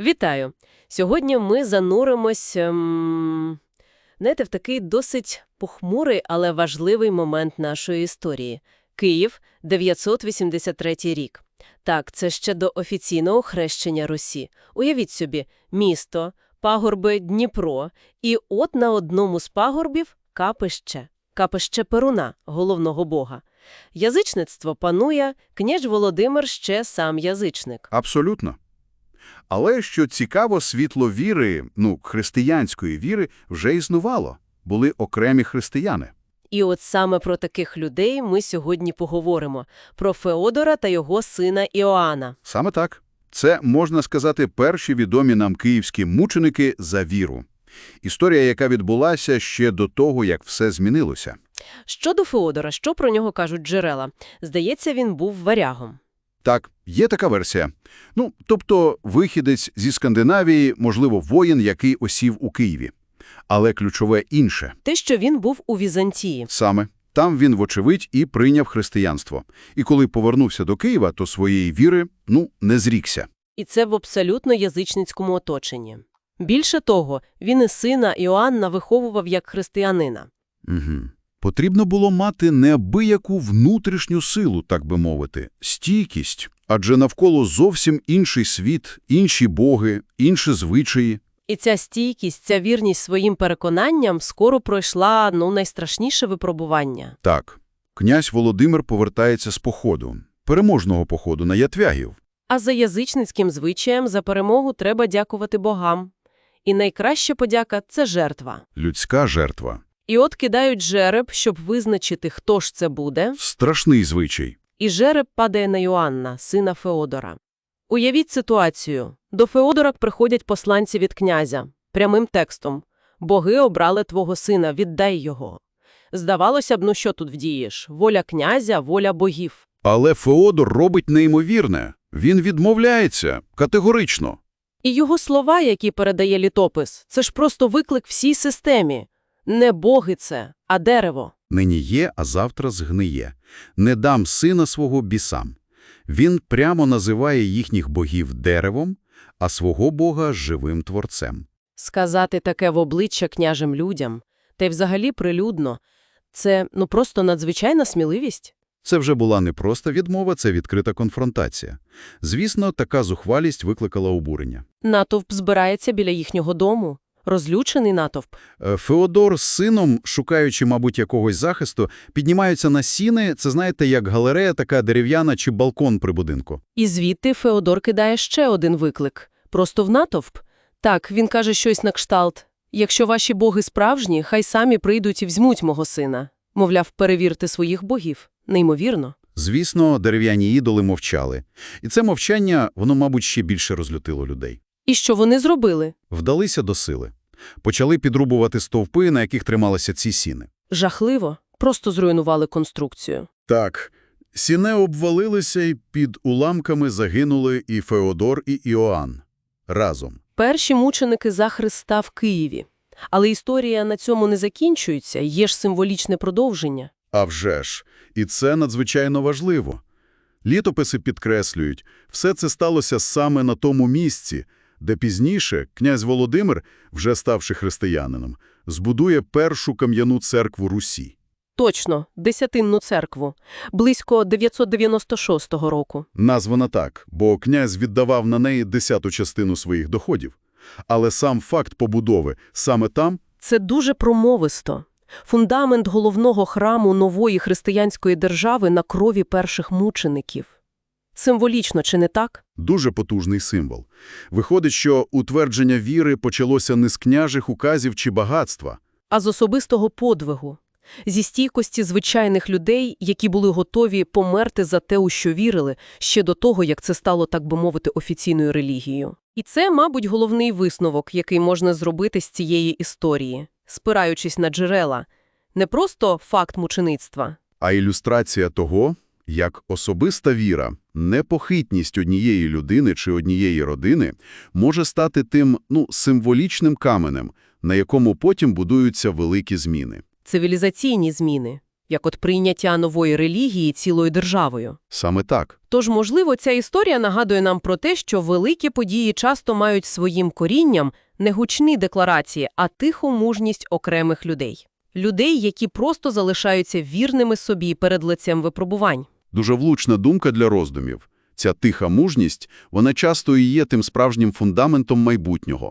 Вітаю! Сьогодні ми зануримось, ем, знаєте, в такий досить похмурий, але важливий момент нашої історії. Київ, 983 рік. Так, це ще до офіційного хрещення Русі. Уявіть собі, місто, пагорби Дніпро, і от на одному з пагорбів капище. Капище Перуна, головного бога. Язичництво панує, княж Володимир ще сам язичник. Абсолютно. Але, що цікаво, світло віри, ну, християнської віри, вже існувало. Були окремі християни. І от саме про таких людей ми сьогодні поговоримо. Про Феодора та його сина Іоанна. Саме так. Це, можна сказати, перші відомі нам київські мученики за віру. Історія, яка відбулася ще до того, як все змінилося. Щодо Феодора, що про нього кажуть джерела? Здається, він був варягом. Так, є така версія. Ну, тобто вихідець зі Скандинавії, можливо, воїн, який осів у Києві. Але ключове інше. Те, що він був у Візантії. Саме. Там він, вочевидь, і прийняв християнство. І коли повернувся до Києва, то своєї віри, ну, не зрікся. І це в абсолютно язичницькому оточенні. Більше того, він і сина Іоанна виховував як християнина. Угу. Потрібно було мати неабияку внутрішню силу, так би мовити, стійкість, адже навколо зовсім інший світ, інші боги, інші звичаї. І ця стійкість, ця вірність своїм переконанням скоро пройшла, ну, найстрашніше випробування. Так, князь Володимир повертається з походу, переможного походу на Ятвягів. А за язичницьким звичаєм за перемогу треба дякувати богам. І найкраща подяка – це жертва. Людська жертва. І от кидають жереб, щоб визначити, хто ж це буде, Страшний звичай. і жереб падає на Йоанна, сина Феодора. Уявіть ситуацію. До Феодора приходять посланці від князя. Прямим текстом. «Боги обрали твого сина, віддай його». Здавалося б, ну що тут вдієш? Воля князя, воля богів. Але Феодор робить неймовірне. Він відмовляється категорично. І його слова, які передає літопис, це ж просто виклик всій системі. Не боги це, а дерево. Нині є, а завтра згниє. Не дам сина свого бісам. Він прямо називає їхніх богів деревом, а свого бога живим творцем. Сказати таке в обличчя княжим людям, та й взагалі прилюдно, це ну просто надзвичайна сміливість. Це вже була не просто відмова, це відкрита конфронтація. Звісно, така зухвалість викликала обурення. Натовп збирається біля їхнього дому. Розлючений натовп. Е, Феодор з сином, шукаючи, мабуть, якогось захисту, піднімаються на сіни, це, знаєте, як галерея така дерев'яна чи балкон при будинку. І звідти Феодор кидає ще один виклик. Просто в натовп. Так, він каже щось на кшталт. Якщо ваші боги справжні, хай самі прийдуть і візьмуть мого сина. Мовляв, перевірте своїх богів. Неймовірно. Звісно, дерев'яні ідоли мовчали. І це мовчання, воно, мабуть, ще більше розлютило людей. І що вони зробили? Вдалися до сили. Почали підрубувати стовпи, на яких трималися ці сіни. Жахливо. Просто зруйнували конструкцію. Так, сіне обвалилися, і під уламками загинули і Феодор, і Іоанн. Разом. Перші мученики за Христа в Києві. Але історія на цьому не закінчується, є ж символічне продовження. А вже ж, і це надзвичайно важливо. Літописи підкреслюють, все це сталося саме на тому місці, де пізніше князь Володимир, вже ставши християнином, збудує першу кам'яну церкву Русі. Точно, Десятинну церкву. Близько 996 року. Названа так, бо князь віддавав на неї десяту частину своїх доходів. Але сам факт побудови саме там Це дуже промовисто. Фундамент головного храму нової християнської держави на крові перших мучеників. Символічно, чи не так? дуже потужний символ. Виходить, що утвердження віри почалося не з княжих указів чи багатства, А з особистого подвигу. Зі стійкості звичайних людей, які були готові померти за те, у що вірили, ще до того, як це стало, так би мовити, офіційною релігією. І це, мабуть, головний висновок, який можна зробити з цієї історії, спираючись на джерела. Не просто факт мучеництва, а ілюстрація того, як особиста віра, непохитність однієї людини чи однієї родини може стати тим, ну, символічним каменем, на якому потім будуються великі зміни. цивілізаційні зміни. як от прийняття нової релігії цілою державою. Саме так. Тож, можливо, ця історія нагадує нам про те, що великі події часто мають своїм корінням не гучні декларації, а тиху мужність окремих людей. Людей, які просто залишаються вірними собі перед лицем випробувань. Дуже влучна думка для роздумів. Ця тиха мужність, вона часто і є тим справжнім фундаментом майбутнього.